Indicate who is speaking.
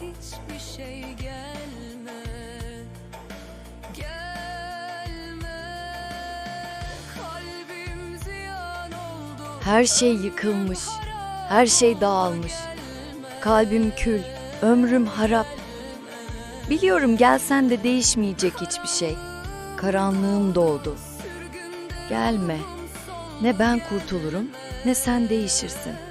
Speaker 1: hiçbir şey gelme Gelme. Kalbim ziyan oldu. Her şey yıkılmış, her şey dağılmış. Kalbim kül, ömrüm harap. Biliyorum gelsen de değişmeyecek hiçbir şey. Karanlığım doldu. Gelme. Ne ben kurtulurum ne sen değişirsin.''